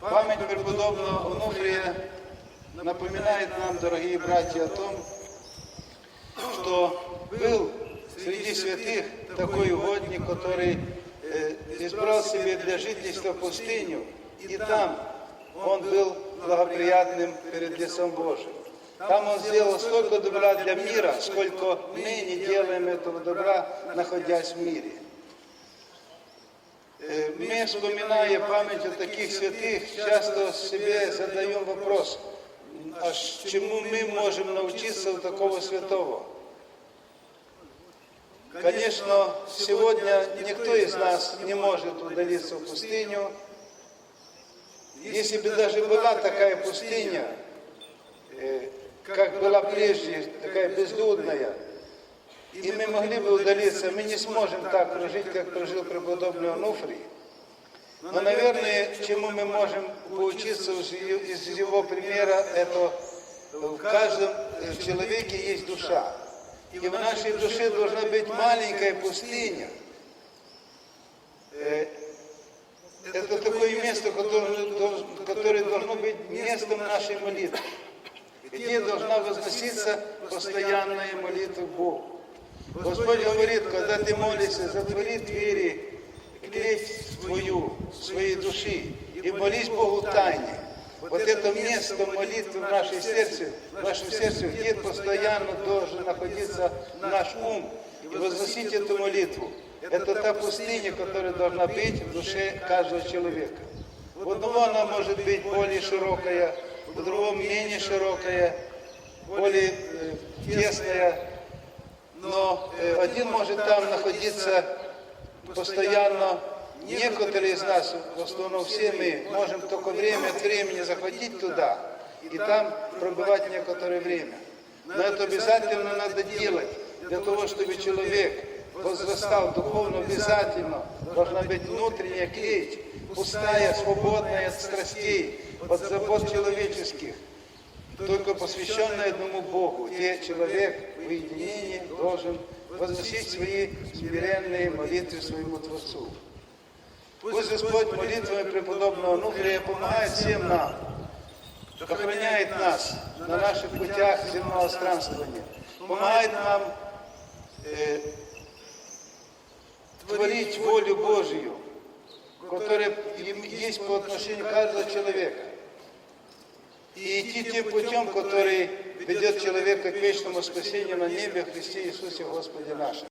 Память преподобного Онуфрия напоминает нам, дорогие братья, о том, что был среди святых такой угодник, который э, избрал себе для жительства пустыню, и там он был благоприятным перед лицом Божьим. Там он сделал столько добра для мира, сколько мы не делаем этого добра, находясь в мире. Мы, вспоминая память о таких святых, часто себе задаем вопрос, а чему мы можем научиться у такого святого? Конечно, сегодня никто из нас не может удалиться в пустыню. Если бы даже была такая пустыня, э, как была прежде, такая безлюдная, и мы могли бы удалиться, мы не сможем так прожить, как прожил преподобный Онуфрий. Но, наверное, чему мы можем поучиться из его примера, это в каждом э, человеке есть душа. И в нашей душе должна быть маленькая пустыня. Э, Это такое место, которое, которое должно быть местом нашей молитвы, где должна возноситься постоянная молитва Богу. Господь говорит, когда ты молишься, затвори двери, своей души, и молись Богу тайне. Вот это место молитвы в нашей сердце, в нашем сердце, где постоянно должен находиться наш ум и возносить эту молитву. Это та пустыня, которая должна быть в душе каждого человека. У одного она может быть более широкая, у другого менее широкая, более э, тесная, но э, один может там находиться постоянно. Некоторые из нас, в основном все мы, можем только время от времени заходить туда и там пробывать некоторое время. Но это обязательно надо делать для того, чтобы человек возрастал духовно, обязательно должна быть внутренняя клеть, пустая, свободная от страстей, от забот человеческих, только посвященный одному Богу, где человек в уединении должен возносить свои смиренные молитвы своему Творцу. Пусть Господь молитвами преподобного Нуфрия помогает всем нам, охраняет нас на наших путях земного странствования, помогает нам э, творить волю Божию, которая есть по отношению каждого человека и идти тем путем, который ведет человека к вечному спасению на небе Христе Иисусе Господе нашем.